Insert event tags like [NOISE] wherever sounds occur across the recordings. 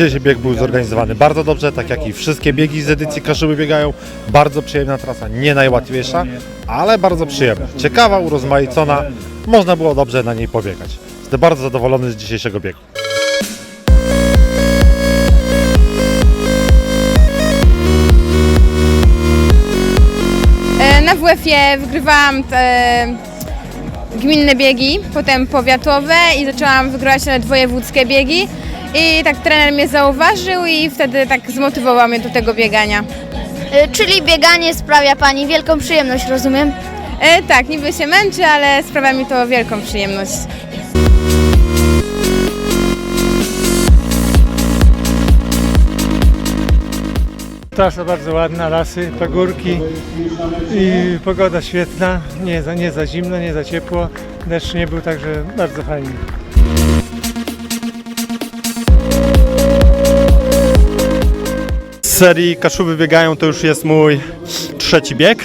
Dzisiejszy bieg był zorganizowany bardzo dobrze, tak jak i wszystkie biegi z edycji Kaszuby biegają. Bardzo przyjemna trasa, nie najłatwiejsza, ale bardzo przyjemna. Ciekawa, urozmaicona, można było dobrze na niej pobiegać. Jestem bardzo zadowolony z dzisiejszego biegu. E, Na WF-ie wygrywałam gminne biegi, potem powiatowe i zaczęłam wygrywać nawet wojewódzkie biegi. I tak trener mnie zauważył i wtedy tak zmotywował mnie do tego biegania. Y, Czyli bieganie sprawia Pani wielką przyjemność, rozumiem? E, tak, niby się męczę, ale sprawia mi to wielką przyjemność. Trasa bardzo ładna, lasy, pagórki i pogoda świetna, nie za, nie za zimno, nie za ciepło, deszcz nie był, także bardzo fajnie. Serii Kaszuby biegają to już jest mój trzeci bieg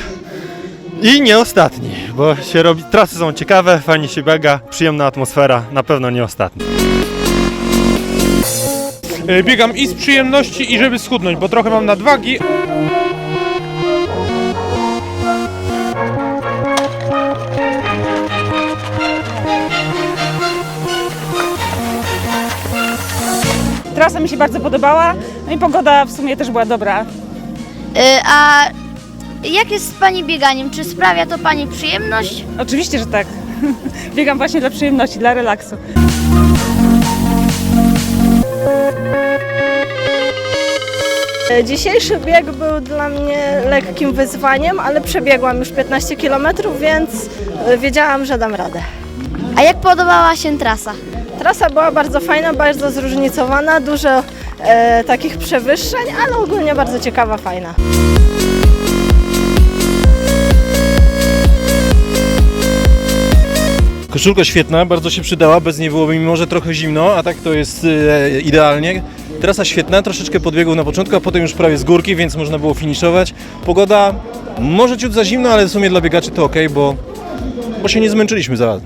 i nie ostatni, bo się robi, trasy są ciekawe, fajnie się biega, przyjemna atmosfera, na pewno nie ostatni. E, Biegam i z przyjemności, i żeby schudnąć, bo trochę mam nadwagi. Trasa mi się bardzo podobała, no i pogoda w sumie też była dobra. Y, A jak jest z Pani bieganiem? Czy sprawia to Pani przyjemność? Oczywiście, że tak. [LAUGHS] Biegam właśnie dla przyjemności, dla relaksu. Dzisiejszy bieg był dla mnie lekkim wyzwaniem, ale przebiegłam już 15 km, więc wiedziałam, że dam radę. A jak podobała się trasa? Trasa była bardzo fajna, bardzo zróżnicowana, dużo e, takich przewyższeń, ale ogólnie bardzo ciekawa, fajna. Koszulka świetna, bardzo się przydała, bez niej byłoby mi może trochę zimno, a tak to jest e, idealnie. Trasa świetna, troszeczkę podbiegł na początku, a potem już prawie z górki, więc można było finiszować. Pogoda może ciut za zimno, ale w sumie dla biegaczy to ok, bo, bo się nie zmęczyliśmy za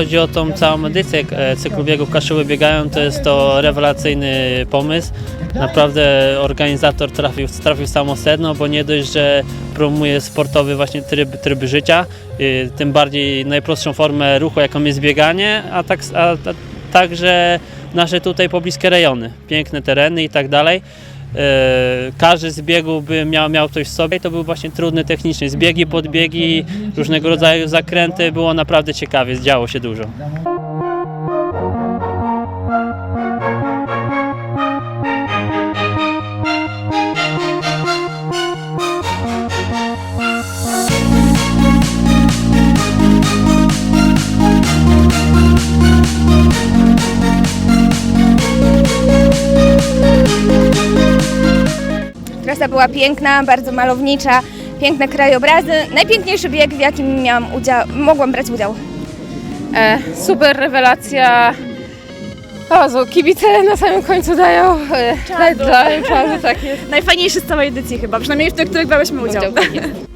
chodzi o tą całą edycję e, cyklu biegów Kaszyły biegają, to jest to rewelacyjny pomysł. Naprawdę organizator trafił, trafił samo sedno, bo nie dość, że promuje sportowy właśnie tryb, tryb życia, y, tym bardziej najprostszą formę ruchu, jaką jest bieganie, a, tak, a, a także nasze tutaj pobliskie rejony, piękne tereny i tak dalej. E, Każdy z biegów by miał, miał coś w sobie i to był właśnie trudny technicznie. Zbiegi, podbiegi, różnego rodzaju zakręty, było naprawdę ciekawie, działo się dużo. Trasa była piękna, bardzo malownicza, piękne krajobrazy. Najpiękniejszy bieg, w jakim miałam udział, mogłam brać udział. E, super rewelacja. O, kibice na samym końcu dają e, dają czadu, tak jest. Najfajniejszy z całej edycji chyba, przynajmniej w tych, których brałyśmy udział. Udział, tak.